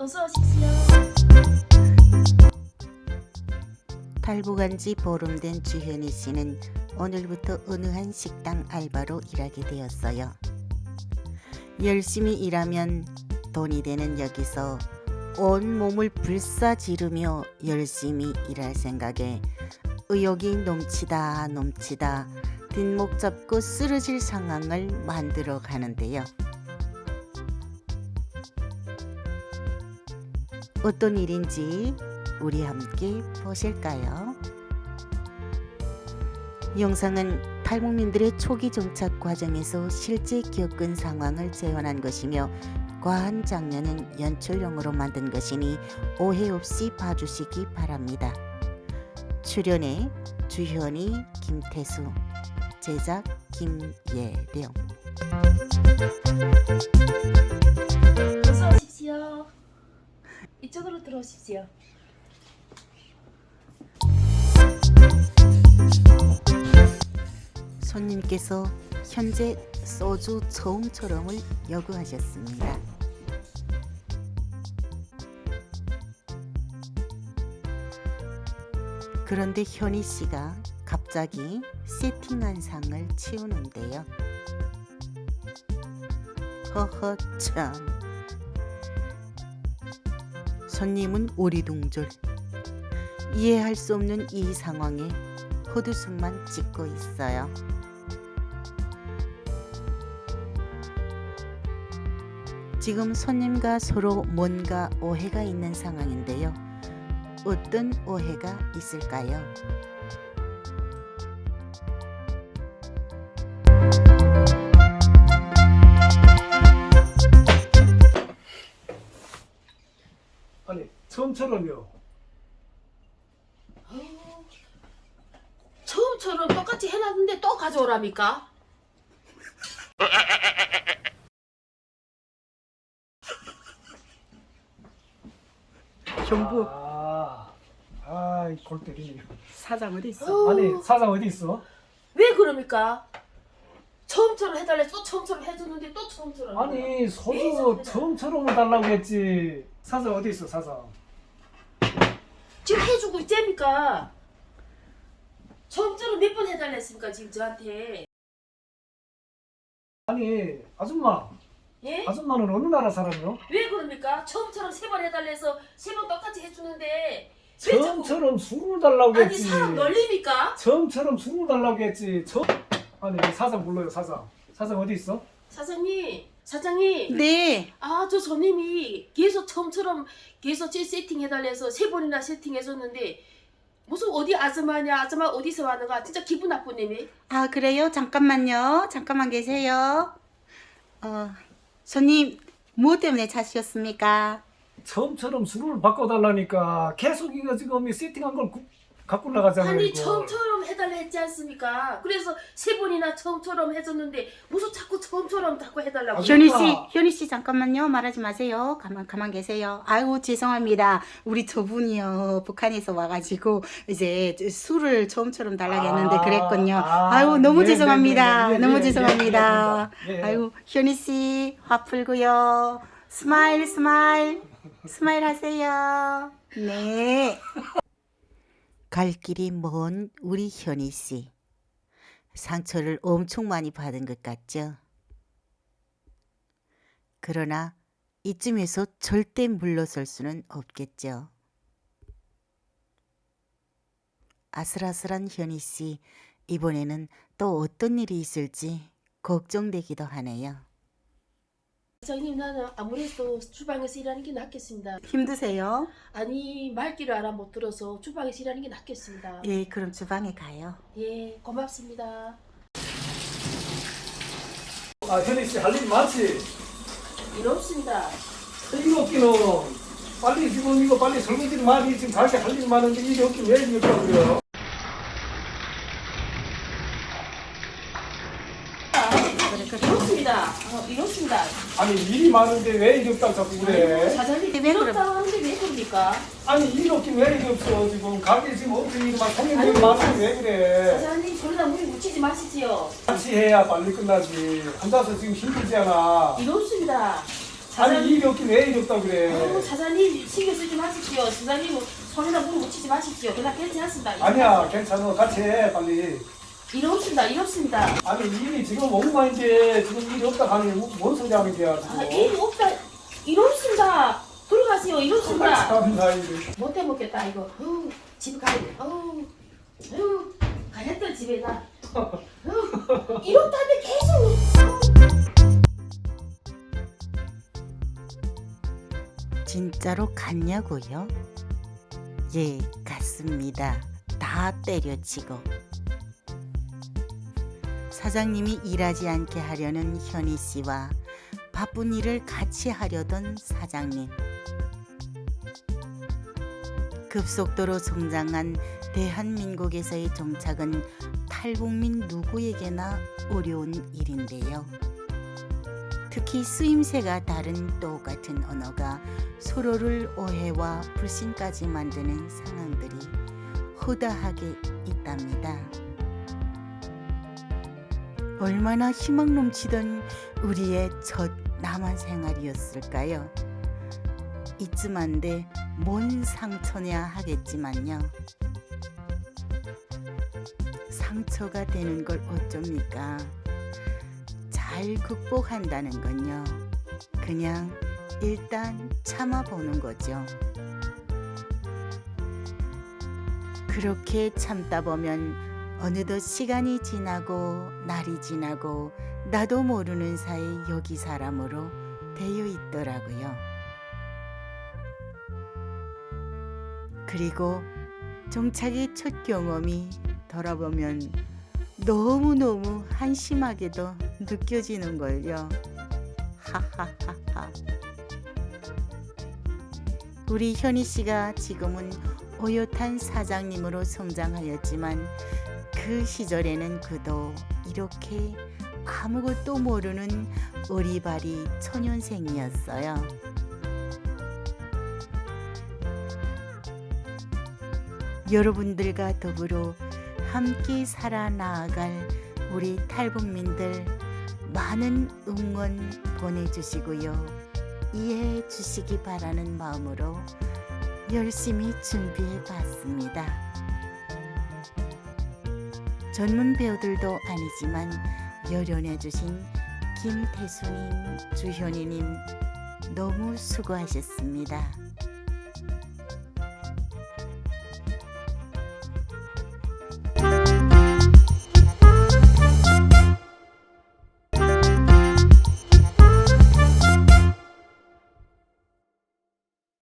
어서 오십시오. 탈북한 지 보름 된 주현희 씨는 오늘부터 어느 한 식당 알바로 일하게 되었어요. 열심히 일하면 돈이 되는 여기서 온 몸을 불사지르며 열심히 일할 생각에 의욕이 넘치다 넘치다 뒷목 잡고 쓰러질 상황을 만들어 가는데요. 어떤 일인지 우리 함께 보실까요? 영상은 탈북민들의 초기 정착 과정에서 실제 겪은 상황을 재현한 것이며 과한 장면은 연출용으로 만든 것이니 오해 없이 봐주시기 바랍니다. 출연해 주현이, 김태수, 제작 김예령. 이쪽으로 들어오십시오. 손님께서 현재 소주 처음처럼을 요구하셨습니다. 그런데 현희 씨가 갑자기 세팅한 상을 치우는데요. 허허 참. 손님은 오리둥절. 이해할 수 없는 이 상황에 헛웃음만 짓고 있어요. 지금 손님과 서로 뭔가 오해가 있는 상황인데요. 어떤 오해가 있을까요? 아니 처음처럼요. 처음처럼 똑같이 해놨는데 또 가져오랍니까? 형부 아, 아이 골 때리네. 사장 어디 있어? 어, 아니 사장 어디 있어? 왜 그럽니까? 처음처럼 해달래 또 처음처럼 해줬는데 또 처음처럼. 아니 소주 처음처럼 달라고 했지. 사장 어디 있어 사장? 지금 해주고 있자니까. 처음처럼 몇번 해달라 했습니까 지금 저한테? 아니 아줌마, 예? 아줌마는 어느 나라 사람이요? 왜 그럽니까? 처음처럼 세 번 해달라 해서 세 번 똑같이 해주는데 왜 자꾸 처음처럼 술을 달라고 아니 했지. 사람 놀립니까? 처음처럼 술을 달라고 했지. 처 아니 사장 불러요 사장. 사장 어디 있어? 사장님 사장님 네. 아 저 손님이 계속 처음처럼 계속 제 세팅 해달라 해서 세 번이나 세팅해줬는데 무슨 어디 아줌마냐 아줌마 어디서 왔는가 진짜 기분 나쁜 놈이 아 그래요? 잠깐만요. 잠깐만 계세요. 어 손님 무엇 때문에 찾으셨습니까? 처음처럼 술을 바꿔달라니까 계속 이거 지금 이 세팅한 걸 구- 갖고 나가잖아요. 아니 이걸. 처음처럼 해달라 했지 않습니까 그래서 세 번이나 처음처럼 해줬는데 무슨 자꾸 처음처럼 자꾸 해달라고 아, 현희 씨, 아줌마. 현희 씨 잠깐만요. 말하지 마세요. 가만 가만 계세요. 아이고 죄송합니다. 우리 저분이요 북한에서 와가지고 이제 술을 처음처럼 달라고 했는데 아, 그랬군요. 아, 아이고 너무 네, 죄송합니다. 네, 네, 네, 너무 네, 죄송합니다. 네, 네, 네. 아이고 현희 씨 화 풀고요. 스마일 스마일 스마일 하세요. 네. 갈 길이 먼 우리 현희 씨. 상처를 엄청 많이 받은 것 같죠? 그러나 이쯤에서 절대 물러설 수는 없겠죠. 아슬아슬한 현희 씨, 이번에는 또 어떤 일이 있을지 걱정되기도 하네요. 사장님 나는 아무래도 주방에서 일하는 게 낫겠습니다 힘드세요? 아니 말귀를 알아 못 들어서 주방에서 일하는 게 낫겠습니다 예, 그럼 주방에 가요. 예 고맙습니다 아 현희 씨 할 일 많지? 일 없습니다 일이 없기는 빨리 지금 이거 빨리 설거지를 많이 지금 자기 할일 많은데 일이 없긴 왜 일이 없다고 그래요? 일 없습니다 어, 일 없습니다 아니 일이 많은데 왜 일이 없다고 자꾸 그래? 사장님 왜 하는데 왜 그럽니까? 아니 일이 없긴 왜 일이 없어? 지금 가게 지금 엄청 일이 많 손님들이 아이고, 많은데 왜 그래? 사장님 소리나 물에 묻히지 마시지요. 같이 해야 빨리 끝나지. 혼자서 지금 힘들지 않아. 일 없습니다. 사장- 아니 일이 없긴 왜 일이 없다고 그래? 아이고 사장님 신경 쓰지 마십시오. 사장님 손이나 물 묻히지 마십시오. 그냥 괜찮습니다. 아니야 괜찮아. 같이 해 빨리 일 없습니다. 일 없습니다. 아니 일이 지금 엉망인데 지금 일이 없다 하니 뭔 소리 하는 거야 아, 지금 일 없다. 일 없습니다. 들어가세요. 일 없습니다. 참나 일이 못 해 먹겠다 이거. 어우, 집에 가야 돼. 어우, 어우, 가야겠다 집에 나. 어우, 일 없다는데 계속. 진짜로 갔냐고요? 예, 갔습니다. 다 때려치고. 사장님이 일하지 않게 하려는 현희 씨와 바쁜 일을 같이 하려던 사장님. 급속도로 성장한 대한민국에서의 정착은 탈북민 누구에게나 어려운 일인데요. 특히 쓰임새가 다른 똑같은 언어가 서로를 오해와 불신까지 만드는 상황들이 허다하게 있답니다. 얼마나 희망 넘치던 우리의 첫 남한 생활이었을까요? 이쯤한데 뭔 상처냐 하겠지만요. 상처가 되는 걸 어쩝니까? 잘 극복한다는 건요. 그냥 일단 참아보는 거죠. 그렇게 참다 보면 어느덧 시간이 지나고 날이 지나고 나도 모르는 사이 여기 사람으로 되어 있더라고요. 그리고 정착의 첫 경험이 돌아보면 너무너무 한심하게도 느껴지는 걸요. 하하하하. 우리 현희 씨가 지금은 오요탄 사장님으로 성장하였지만 그 시절에는 그도 이렇게 아무것도 모르는 어리바리 초년생이었어요. 여러분들과 더불어 함께 살아나갈 우리 탈북민들 많은 응원 보내주시고요. 이해해 주시기 바라는 마음으로 열심히 준비해 봤습니다. 전문 배우들도 아니지만 열연해 주신 김태수님, 주현이님 너무 수고하셨습니다.